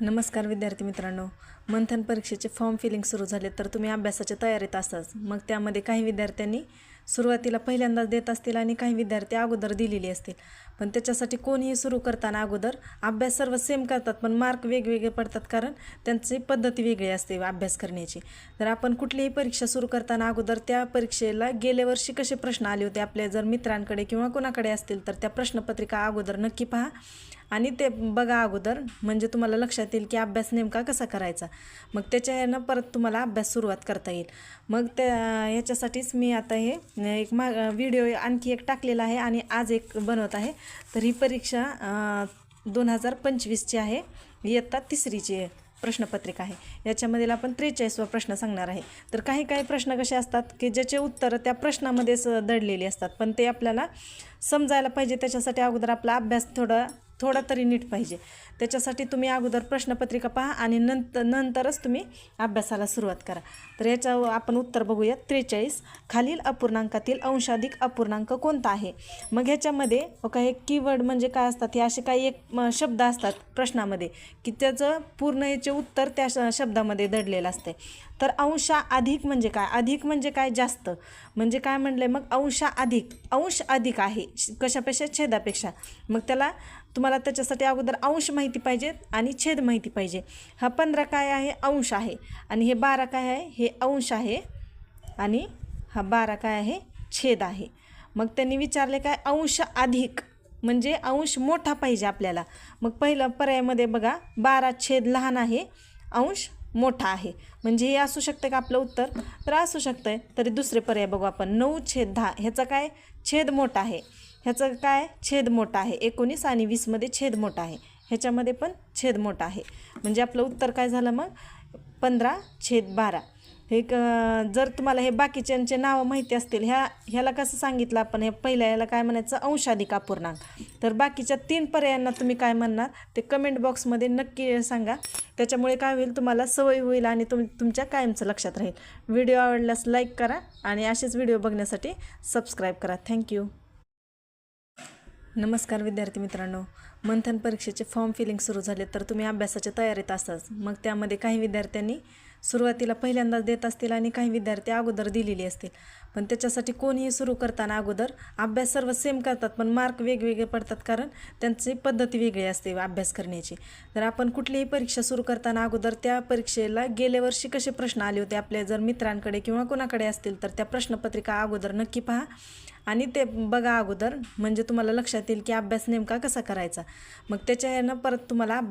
नमस्कार विद्यार्थी मित्रांनो. मंथन परीक्षेचे फॉर्म फिलिंग सुरू झाले तर तुम्ही अभ्यासाच्या तयारीत असाच मग त्यामध्ये काही विद्यार्थ्यांनी सुरुवातीला पहिल्यांदाच देत असतील आणि काही विद्यार्थी अगोदर दिलेली असतील. पण त्याच्यासाठी कोणीही सुरू करताना अगोदर अभ्यास सर्व सेम करतात पण मार्क वेगवेगळे पडतात कारण त्यांची पद्धती वेगळी असते अभ्यास करण्याची. तर आपण कुठलीही परीक्षा सुरू करताना अगोदर त्या परीक्षेला गेल्या वर्षी कसे प्रश्न आले होते आपल्या जर मित्रांकडे किंवा कोणाकडे असतील तर त्या प्रश्नपत्रिका अगोदर नक्की पहा. आणि ते बघा अगोदर म्हणजे तुम्हाला लक्षात येईल की अभ्यास नेमका कसा करायचा. मग त्याच्या ह्यानं परत तुम्हाला अभ्यास सुरुवात करता येईल. मग त्या ह्याच्यासाठीच मी आता हे एक मा व्हिडिओ आणखी एक टाकलेला आहे आणि आज एक बनवत आहे. तर ही परीक्षा दोन हजार पंचवीसची आहे. इयत्ता तिसरीची आहे प्रश्नपत्रिका आहे. याच्यामध्ये आपण त्रेचाळीसवा प्रश्न सांगणार आहे. तर काही काही प्रश्न कसे असतात की ज्याचे उत्तरं त्या प्रश्नामध्येच दडलेली असतात. पण ते आपल्याला समजायला पाहिजे. त्याच्यासाठी अगोदर आपला अभ्यास थोडा थोडा तरी नीट पाहिजे. त्याच्यासाठी तुम्ही अगोदर प्रश्नपत्रिका पहा आणि नंतर नंतरच तुम्ही अभ्यासाला सुरुवात करा. तर याचं आपण उत्तर बघूया त्रेचाळीस. खालील अपूर्णांकातील अंशाधिक अपूर्णांक कोणता आहे? मग ह्याच्यामध्ये बघा कीवर्ड म्हणजे काय असतात? हे असे काही एक शब्द असतात प्रश्नामध्ये की त्याचं पूर्ण याचे उत्तर त्या श शब्दामध्ये दडलेलं असते तर अंशा अधिक म्हणजे काय? अधिक म्हणजे काय जास्त? म्हणजे काय म्हणलं मग? अंशा अधिक. अंश अधिक आहे. कशापेक्षा? छेदापेक्षा. मग त्याला तुम्हाला त्याच्यासाठी अगोदर अंश माहिती पाहिजे आणि छेद माहिती पाहिजे. हा पंधरा काय आहे? अंश आहे. आणि हे बारा काय आहे? हे अंश आहे. आणि हा बारा काय आहे? छेद आहे. मग त्यांनी विचारले काय? अंश अधिक. म्हणजे अंश मोठा पाहिजे आपल्याला. मग पहिलं पर्यायामध्ये बघा बारा छेद लहान आहे अंश मोठा आहे. म्हणजे हे असू शकतं का आपलं उत्तर? तर असू शकतं आहे तरी दुसरे पर्याय बघू आपण. नऊ छेद दहा. ह्याचा काय? छेद मोठा आहे. ह्याचं काय? छेद मोठा आहे. एकोणीस आणि वीसमध्ये छेद मोठा आहे. ह्याच्यामध्ये पण छेद मोठा आहे. म्हणजे आपलं उत्तर काय झालं मग? पंधरा छेद बारा. हे क जर तुम्हाला हे बाकीच्यांचे नावं माहिती असतील ह्या ह्याला कसं सांगितलं आपण? हे पहिल्या याला काय म्हणायचं? अंशाधिक अपूर्णांक. तर बाकीच्या तीन पर्यायांना तुम्ही काय म्हणणार? ते कमेंट बॉक्समध्ये नक्की सांगा. त्याच्यामुळे काय होईल? तुम्हाला सवय होईल आणि तुम तुमच्या कायमचं लक्षात राहील. व्हिडिओ आवडल्यास लाईक करा आणि असेच व्हिडिओ बघण्यासाठी सबस्क्राईब करा. थँक्यू नमस्कार विद्यार्थी मित्रांनो. मंथन परीक्षेचे फॉर्म फिलिंग सुरू झाले तर तुम्ही अभ्यासाच्या तयारीत असाच मग त्यामध्ये काही विद्यार्थ्यांनी सुरुवातीला पहिल्यांदाच देत असतील आणि काही विद्यार्थी अगोदर दिलेली असतील. पण त्याच्यासाठी कोणीही सुरू करताना अगोदर अभ्यास सर्व सेम करतात पण मार्क वेगवेगळे पडतात कारण त्यांची पद्धती वेगळी असते अभ्यास करण्याची. तर आपण कुठलीही परीक्षा सुरू करताना अगोदर त्या परीक्षेला गेल्या वर्षी कसे प्रश्न आले होते आपल्या जर मित्रांकडे किंवा कोणाकडे असतील तर त्या प्रश्नपत्रिका अगोदर नक्की पहा. आणि ते बघा अगोदर म्हणजे तुम्हाला लक्षात येईल की अभ्यास नेमका कसा करायचा. मग त्याच्या ह्यानं परत तुम्हाला